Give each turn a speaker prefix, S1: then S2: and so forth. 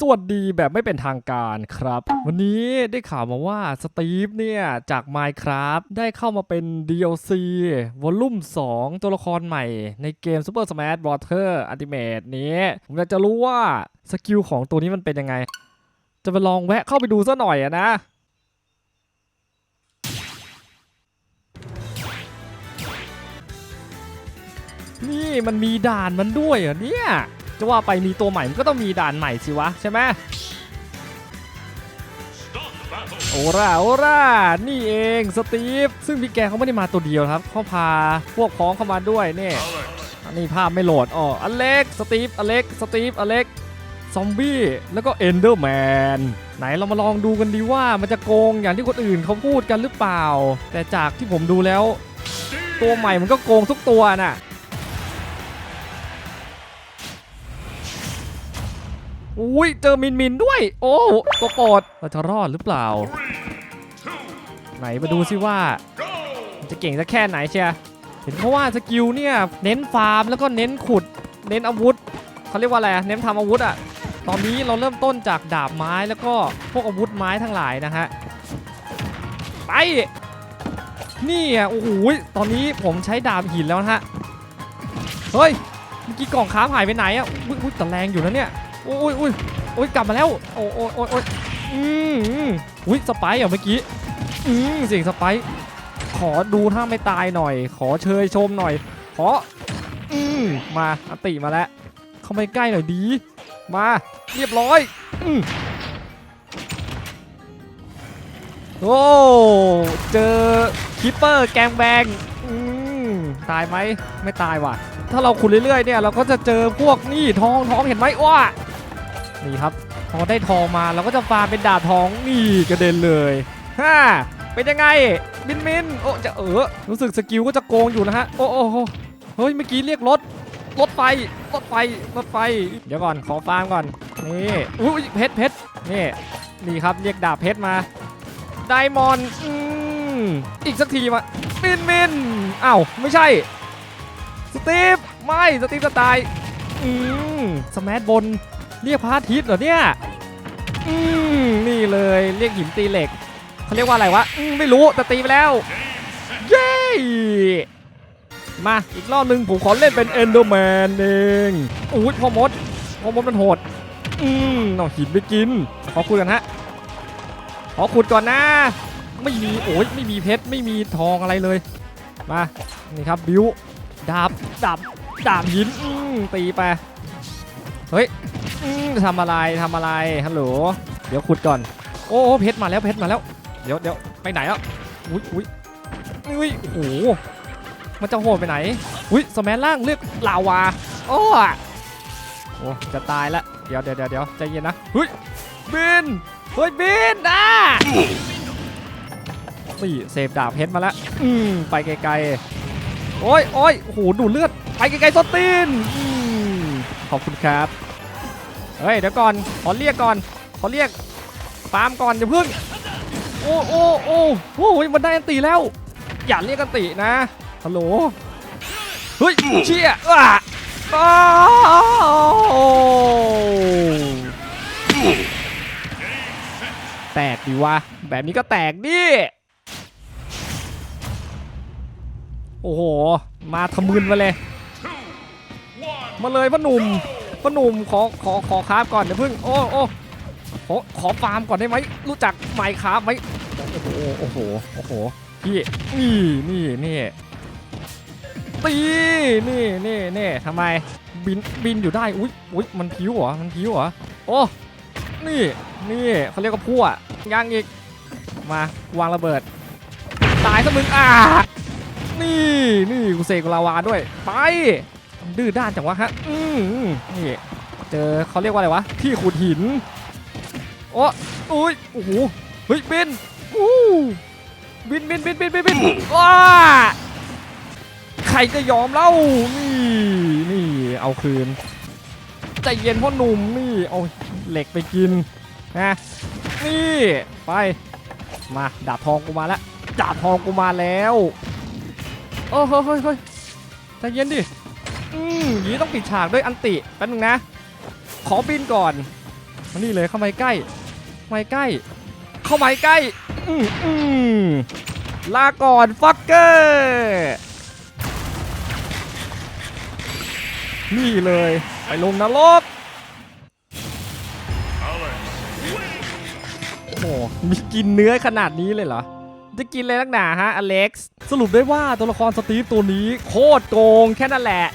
S1: สวัสดีแบบไม่เป็นทางการครับ วันนี้ได้ข่าวมาว่าสตีฟเนี่ยจาก Minecraft ได้เข้ามาเป็น DLC วอลลุ่ม 2 ตัวละครใหม่ในเกม Super Smash Bros. Ultimate นี้ ผมอยากจะรู้ว่าสกิลของตัวนี้มันเป็นยังไง จะไปลองแวะเข้าไปดูซะหน่อยอะนะนี่มันมีด่านมันด้วยเหรอเนี่ย จะว่าไปมีตัวใหม่มันก็ต้องมีด่านใหม่สิวะใช่ไหมโอราโอรานี่เองสตีฟ ซึ่งพี่แกเขาไม่ได้มาตัวเดียวครับเขาพาพวกพ้องเข้ามาด้วยนี่อันนี้ภาพไม่โหลดอ๋ออเล็กสตีฟอเล็กสตีฟอเล็กซอมบี้แล้วก็เอนเดอร์แมนไหนเรามาลองดูกันดีว่ามันจะโกงอย่างที่คนอื่นเขาพูดกันหรือเปล่า แต่จากที่ผมดูแล้ว ตัวใหม่มันก็โกงทุกตัวน่ะ อุ้ยเจอมินมินด้วย โอ้ตัวโปรดเราจะรอดหรือเปล่า ไหนมาดูซิว่ามันจะเก่งสักแค่ไหนเชียเห็นเพราะว่าสกิลเนี่ยเน้นฟาร์มแล้วก็เน้นขุด เน้นอาวุธเขาเรียกว่าอะไรเน้นทำอาวุธอะตอนนี้เราเริ่มต้นจากดาบไม้แล้วก็พวกอาวุธไม้ทั้งหลายนะฮะไปนี่อะโอ้โหตอนนี้ผมใช้ดาบหินแล้วนะฮะเฮ้ยเมื่อกี้กล่องค้าหายไปไหนอะอุ้ยแต่แรงอยู่นะเนี่ย อ้ยโอ้ยโอ้ยกลับมาแล้ว โอ้ยโอ้ยโอ้ยโอ้อืมอืมอุ้ยสไปร์เหรอเมื่อกี้ อืมเสียงสไปขอดูถ้าไม่ตายหน่อย ขอเชยชมหน่อย ขอ อืมมาอติมาแล้ว เข้าไปใกล้หน่อยดี มา เรียบร้อย อืมโอ้ เจอคิปเปอร์แกงแบงอืมตายไหม ไม่ตายว่ะ ถ้าเราขุดเรื่อยๆเนี่ย เราก็จะเจอพวกนี่ทองทองเห็นไหมว้า นี่ครับพอได้ทองมาเราก็จะฟาร์มเป็นดาบทองนี่กระเด็นเลยฮ่าเป็นยังไงมินมินโอ้จะเออรู้สึกสกิลก็จะโกงอยู่นะฮะโอ้โอ้เฮ้ยเมื่อกี้เรียกรถรถไฟรถไฟรถไฟ เดี๋ยวก่อนขอฟาร์มก่อนนี่อุ้ยเพชรเพชรนี่นี่ครับเรียกดาบเพชรมาไดมอนด์อืมอีกสักทีมามินมินอ้าวไม่ใช่สตีฟไม่สตีฟจะตายอืมสแมทบน เรียกพระอาทิตย์เหรอเนี่ยอืมนี่เลยเรียกหินตีเหล็กเขาเรียกว่าอะไรวะอืมไม่รู้แต่ตีไปแล้วเย้มาอีกรอบหนึ่งผมขอเล่นเป็นเอนเดแมนเองอุ้ยพ่อมดพ่อมดมันโหดอืมเอาหินไปกิน ขอคุยกันฮะขอขุดก่อนนะ ไม่มีโอ้ยไม่มีเพชรไม่มีทองอะไรเลย มา นี่ครับบิวดาบดาบดาบหินอืมตีไป เฮ้ย อืมทำอะไรทำอะไรฮัลโหลเดี๋ยวขุดก่อน โอ้โอ้เพชรมาแล้วเพชรมาแล้วเดี๋ยวเดี๋ยวไปไหนอะอุ้ยอุ้ยอุ้ยโอ้โหมันจะโหดไปไหนอุ้ยสแมนล่างเลือกลาวาโอ้โอ้จะตายละเดี๋ยวเดี๋ยวเดี๋ยวเดี๋ยวใจเย็นนะเฮ้ยบินเฮ้ยบินอะนี่เซฟดาบเพชรมาแล้วอืมไปไกลๆโอ้ยโอ้ยโอ้โหดูเลือดไปไกลๆสตีนขอบคุณครับ เฮ้ยเดี๋ยวก่อนขอเรียกก่อนขอเรียกฟาร์มก่อนอย่าเพิ่งโอ้โอ้โอ้โอ้ยมันได้อันตีแล้ว อย่าเรียกอันตีนะฮัลโหลเฮ้ยเชี่ยอะอ้าวแตกดีวะแบบนี้ก็แตกดิโอ้โห มาทะมึนมาเลย มาเลยพ่อหนุ่ม พ่อหนุ่มขอขอขอคราฟก่อนเดี๋ยวเพิ่งโอ้โอ้ขอขอฟาร์มก่อนได้ไหมรู้จักไมค์คราฟไหมโอ้โหโอ้โหโอ้โหพี่นี่นี่นี่ตีนี่นี่นี่ทำไมบินบินอยู่ได้อุ้ยอุ้ยมันพิ้วเหรอมันพิ้วเหรอโอ้นี่นี่เขาเรียกว่าพั่วยังอีกมาวางระเบิด ตายซะมึงอ่านี่นี่กูเสกลาวาด้วยไป ดื้อด้านจังวะฮะอืมอืมนี่เจอเขาเรียกว่าอะไรวะ ที่ขุดหินโอ้อุ้ยโอ้โหเฮ้ยบินอู้บินบินบินบินบินบินว้าใครจะยอมเล่านี่นี่เอาคืนใจเย็นพ่อหนุ่มนี่เอาเหล็กไปกินนะนี่ไปมาดาบทองกูมาแล้วดาบทองกูมาแล้วโอ้เฮ้ยเฮ้ยเฮ้ยใจเย็นดิ อืมนี้ต้องปิดฉากด้วยอันติแป๊บนึงนะ ขอบินก่อนมานี่เลยเข้ามาใกล้ามาใกล้ เข้ามาใกล้ อืมอืมลาก่อนฟักเกอร์นี่เลยไปลงนรกโอ้โหมีกินเนื้อขนาดนี้เลยเหรอ จะกินอะไรนักหนาฮะอเล็กซ์ สรุปได้ว่าตัวละครสตีฟตัวนี้โคตรโกงแค่นั้นแหละ